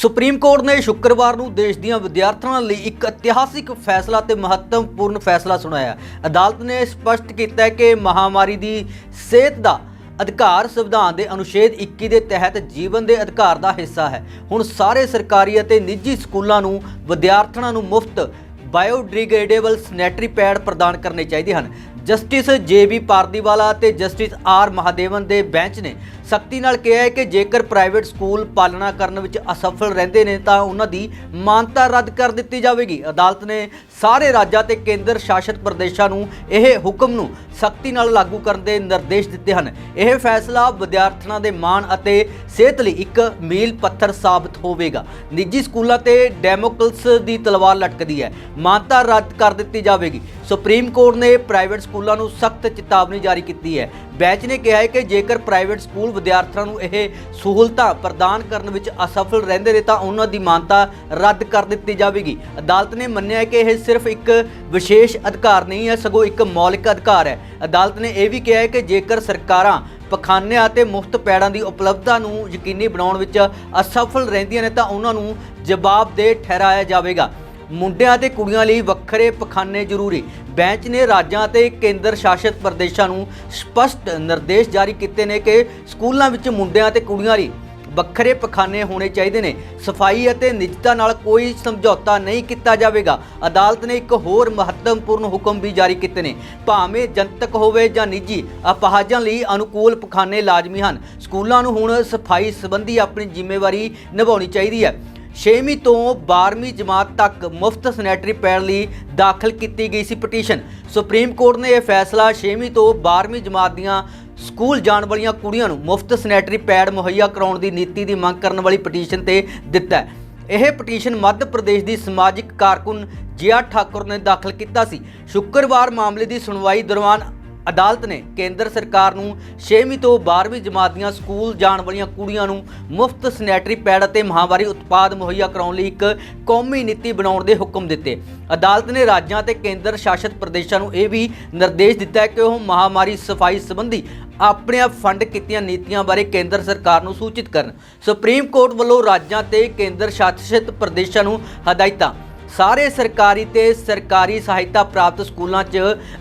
Supreme court ਨੇ ਸ਼ੁੱਕਰਵਾਰ ਨੂੰ ਦੇਸ਼ ਦੀਆਂ ਵਿਦਿਆਰਥਣਾਂ ਲਈ ਇੱਕ ਇਤਿਹਾਸਿਕ ਫੈਸਲਾ ਤੇ ਮਹੱਤਵਪੂਰਨ ਫੈਸਲਾ ਸੁਣਾਇਆ। ਅਦਾਲਤ ਨੇ ਸਪਸ਼ਟ ਕੀਤਾ ਹੈ ਕਿ ਮਹਾਮਾਰੀ ਦੀ ਸਿਹਤ ਦਾ ਅਧਿਕਾਰ ਸੰਵਿਧਾਨ ਦੇ ਅਨੁਛੇਦ 21 ਦੇ ਤਹਿਤ ਜੀਵਨ ਦੇ ਅਧਿਕਾਰ ਦਾ ਹਿੱਸਾ ਹੈ। ਹੁਣ ਸਾਰੇ ਸਰਕਾਰੀ ਅਤੇ ਨਿੱਜੀ ਸਕੂਲਾਂ ਨੂੰ ਵਿਦਿਆਰਥਣਾਂ ਨੂੰ ਮੁਫਤ ਬਾਇਓਡੀਗ੍ਰੇਡੇਬਲ ਸੈਨੇਟਰੀ ਪੈਡ ਪ੍ਰਦਾਨ ਕਰਨੇ ਚਾਹੀਦੇ ਹਨ। ਜਸਟਿਸ ਜੇ ਬੀ ਪਾਰਦੀਵਾਲਾ ਅਤੇ ਜਸਟਿਸ ਆਰ ਮਹਾਦੇਵਨ ਦੇ ਬੈਂਚ ਨੇ ਸਖਤੀ ਨਾਲ ਕਿਹਾ ਹੈ ਕਿ ਜੇਕਰ ਪ੍ਰਾਈਵੇਟ ਸਕੂਲ ਪਾਲਣਾ ਕਰਨ ਵਿੱਚ ਅਸਫਲ ਰਹਿੰਦੇ ਨੇ ਤਾਂ ਉਹਨਾਂ ਦੀ ਮਾਨਤਾ ਰੱਦ ਕਰ ਦਿੱਤੀ ਜਾਵੇਗੀ। ਅਦਾਲਤ ਨੇ ਸਾਰੇ ਰਾਜਾਂ ਤੇ ਕੇਂਦਰ ਸ਼ਾਸਿਤ ਪ੍ਰਦੇਸ਼ਾਂ ਨੂੰ ਇਹ ਹੁਕਮ ਨੂੰ ਸਖਤੀ ਨਾਲ ਲਾਗੂ ਕਰਨ ਦੇ ਨਿਰਦੇਸ਼ ਦਿੱਤੇ ਹਨ। ਇਹ ਫੈਸਲਾ ਵਿਦਿਆਰਥਣਾਂ ਦੇ ਮਾਣ ਅਤੇ ਸਿਹਤ ਲਈ ਇੱਕ ਮੀਲ ਪੱਥਰ ਸਾਬਤ ਹੋਵੇਗਾ। ਨਿੱਜੀ ਸਕੂਲਾਂ ਤੇ ਡੈਮੋਕਲਸ ਦੀ ਤਲਵਾਰ ਲਟਕਦੀ ਹੈ। ਮਾਨਤਾ ਰੱਦ ਕਰ ਦਿੱਤੀ ਜਾਵੇਗੀ। ਸੁਪਰੀਮ ਕੋਰਟ ਨੇ ਪ੍ਰਾਈਵੇਟ ਸਕੂਲਾਂ ਨੂੰ ਸਖਤ ਚੇਤਾਵਨੀ ਜਾਰੀ ਕੀਤੀ ਹੈ। ਬੈਂਚ ਨੇ ਕਿਹਾ ਹੈ ਕਿ ਜੇਕਰ ਪ੍ਰਾਈਵੇਟ ਸਕੂਲ ਵਿਦਿਆਰਥੀਆਂ ਨੂੰ ਇਹ ਸਹੂਲਤਾਂ ਪ੍ਰਦਾਨ ਕਰਨ ਵਿੱਚ ਅਸਫਲ ਰਹਿੰਦੇ ਨੇ ਤਾਂ ਉਹਨਾਂ ਦੀ ਮਾਨਤਾ ਰੱਦ ਕਰ ਦਿੱਤੀ ਜਾਵੇਗੀ। ਅਦਾਲਤ ਨੇ ਮੰਨਿਆ ਕਿ ਇਹ ਸਿਰਫ ਇੱਕ ਵਿਸ਼ੇਸ਼ ਅਧਿਕਾਰ ਨਹੀਂ ਹੈ, ਸਗੋਂ ਇੱਕ ਮੌਲਿਕ ਅਧਿਕਾਰ ਹੈ। ਅਦਾਲਤ ਨੇ ਇਹ ਵੀ ਕਿਹਾ ਹੈ ਕਿ ਜੇਕਰ ਸਰਕਾਰਾਂ ਪਖਾਨਿਆਂ ਅਤੇ ਮੁਫਤ ਪੈੜਾਂ ਦੀ ਉਪਲਬਧਤਾ ਨੂੰ ਯਕੀਨੀ ਬਣਾਉਣ ਵਿੱਚ ਅਸਫਲ ਰਹਿੰਦੀਆਂ ਨੇ ਤਾਂ ਉਹਨਾਂ ਨੂੰ ਜਵਾਬਦੇਹ ਠਹਿਰਾਇਆ ਜਾਵੇਗਾ। ਮੁੰਡਿਆਂ ਤੇ ਕੁੜੀਆਂ ਲਈ ਵੱਖਰੇ ਪਖਾਨੇ ਜ਼ਰੂਰੀ। ਬੈਂਚ ਨੇ ਰਾਜਾਂ ਅਤੇ ਕੇਂਦਰ ਸ਼ਾਸਿਤ ਪ੍ਰਦੇਸ਼ਾਂ ਨੂੰ ਸਪਸ਼ਟ ਨਿਰਦੇਸ਼ ਜਾਰੀ ਕੀਤੇ ਨੇ ਕਿ ਸਕੂਲਾਂ ਵਿੱਚ ਮੁੰਡਿਆਂ ਤੇ ਕੁੜੀਆਂ ਲਈ ਵੱਖਰੇ ਪਖਾਨੇ ਹੋਣੇ ਚਾਹੀਦੇ ਨੇ। ਸਫ਼ਾਈ ਅਤੇ ਨਿੱਜਤਾ ਨਾਲ ਕੋਈ ਸਮਝੌਤਾ ਨਹੀਂ ਕੀਤਾ ਜਾਵੇਗਾ। ਅਦਾਲਤ ਨੇ ਇੱਕ ਹੋਰ ਮਹੱਤਵਪੂਰਨ ਹੁਕਮ ਵੀ ਜਾਰੀ ਕੀਤੇ ਨੇ। ਭਾਵੇਂ ਜਨਤਕ ਹੋਵੇ ਜਾਂ ਨਿੱਜੀ, ਅਪਾਹਜਾਂ ਲਈ ਅਨੁਕੂਲ ਪਖਾਨੇ ਲਾਜ਼ਮੀ ਹਨ। ਸਕੂਲਾਂ ਨੂੰ ਹੁਣ ਸਫ਼ਾਈ ਸੰਬੰਧੀ ਆਪਣੀ ਜ਼ਿੰਮੇਵਾਰੀ ਨਿਭਾਉਣੀ ਚਾਹੀਦੀ ਹੈ। 6ਵੀਂ ਤੋਂ 12ਵੀਂ ਜਮਾਤ ਤੱਕ ਮੁਫਤ ਸੈਨੇਟਰੀ ਪੈਡ ਲਈ ਦਾਖਲ ਕੀਤੀ ਗਈ ਸੀ ਪਟੀਸ਼ਨ। ਸੁਪਰੀਮ ਕੋਰਟ ਨੇ ਇਹ ਫੈਸਲਾ 6ਵੀਂ ਤੋਂ 12ਵੀਂ ਜਮਾਤ ਦੀਆਂ ਸਕੂਲ ਜਾਣ ਵਾਲੀਆਂ ਕੁੜੀਆਂ ਨੂੰ ਮੁਫਤ ਸੈਨੇਟਰੀ ਪੈਡ ਮੁਹੱਈਆ ਕਰਾਉਣ ਦੀ ਨੀਤੀ ਦੀ ਮੰਗ ਕਰਨ ਵਾਲੀ ਪਟੀਸ਼ਨ ਤੇ ਦਿੱਤਾ ਇਹ ਪਟੀਸ਼ਨ ਮੱਧ ਪ੍ਰਦੇਸ਼ ਦੀ ਸਮਾਜਿਕ ਕਾਰਕੁਨ ਜਿਆ ਠਾਕੁਰ ਨੇ ਦਾਖਲ ਕੀਤਾ ਸੀ। ਸ਼ੁੱਕਰਵਾਰ ਮਾਮਲੇ ਦੀ ਸੁਣਵਾਈ ਦੌਰਾਨ ਅਦਾਲਤ ਨੇ ਕੇਂਦਰ ਸਰਕਾਰ ਨੂੰ 6ਵੀਂ ਤੋਂ 12ਵੀਂ ਜਮਾਤ ਦੀਆਂ ਸਕੂਲ ਜਾਣ ਵਾਲੀਆਂ ਕੁੜੀਆਂ ਨੂੰ ਮੁਫਤ ਸੈਨੇਟਰੀ ਪੈਡ ਅਤੇ ਮਹਾਵਾਰੀ ਉਤਪਾਦ ਮੁਹੱਈਆ ਕਰਾਉਣ ਲਈ ਇੱਕ ਕੌਮੀ ਨੀਤੀ ਬਣਾਉਣ ਦੇ ਹੁਕਮ ਦਿੱਤੇ। ਅਦਾਲਤ ਨੇ ਰਾਜਾਂ ਤੇ ਕੇਂਦਰ ਸ਼ਾਸਿਤ ਪ੍ਰਦੇਸ਼ਾਂ ਨੂੰ ਇਹ ਵੀ ਨਿਰਦੇਸ਼ ਦਿੱਤਾ ਹੈ ਕਿ ਉਹ ਮਹਾਮਾਰੀ ਸਫ਼ਾਈ ਸੰਬੰਧੀ ਆਪਣੀਆਂ ਫੰਡ ਕੀਤੀਆਂ ਨੀਤੀਆਂ ਬਾਰੇ ਕੇਂਦਰ ਸਰਕਾਰ ਨੂੰ ਸੂਚਿਤ ਕਰਨ। ਸੁਪਰੀਮ ਕੋਰਟ ਵੱਲੋਂ ਰਾਜਾਂ ਤੇ ਕੇਂਦਰ ਸ਼ਾਸਿਤ ਪ੍ਰਦੇਸ਼ਾਂ ਨੂੰ ਹਦਾਇਤਾਂ ਸਾਰੇ ਸਰਕਾਰੀ ਤੇ ਸਰਕਾਰੀ ਸਹਾਇਤਾ ਪ੍ਰਾਪਤ ਸਕੂਲਾਂ 'ਚ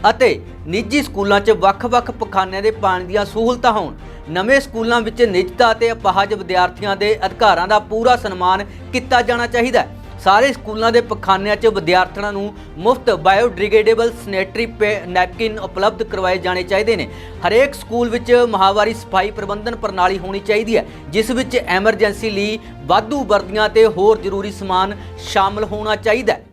ਅਤੇ ਨਿੱਜੀ ਸਕੂਲਾਂ 'ਚ ਵੱਖ-ਵੱਖ ਪਖਾਨਿਆਂ ਦੇ ਪਾਣੀ ਦੀਆਂ ਸਹੂਲਤਾਂ ਹੋਣ। ਨਵੇਂ ਸਕੂਲਾਂ ਵਿੱਚ ਨਿੱਜਤਾ ਅਤੇ ਅਪਾਹਜ ਵਿਦਿਆਰਥੀਆਂ ਦੇ ਅਧਿਕਾਰਾਂ ਦਾ ਪੂਰਾ ਸਨਮਾਨ ਕੀਤਾ ਜਾਣਾ ਚਾਹੀਦਾ ਹੈ। ਸਾਰੇ ਸਕੂਲਾਂ ਦੇ ਪਖਾਨਿਆਂ 'ਚ ਵਿਦਿਆਰਥਣਾਂ ਨੂੰ ਮੁਫਤ ਬਾਇਓਡਿਗ੍ਰੇਡੇਬਲ ਸੈਨੇਟਰੀ ਨੈਪਕਿਨ ਉਪਲਬਧ ਕਰਵਾਏ ਜਾਣੇ ਚਾਹੀਦੇ ਨੇ। ਹਰੇਕ ਸਕੂਲ ਵਿੱਚ ਮਹਾਵਾਰੀ ਸਫ਼ਾਈ ਪ੍ਰਬੰਧਨ ਪ੍ਰਣਾਲੀ ਹੋਣੀ ਚਾਹੀਦੀ ਹੈ, ਜਿਸ ਵਿੱਚ ਐਮਰਜੈਂਸੀ ਲਈ ਵਾਧੂ ਵਰਦੀਆਂ ਤੇ ਹੋਰ ਜ਼ਰੂਰੀ ਸਮਾਨ ਸ਼ਾਮਲ ਹੋਣਾ ਚਾਹੀਦਾ ਹੈ।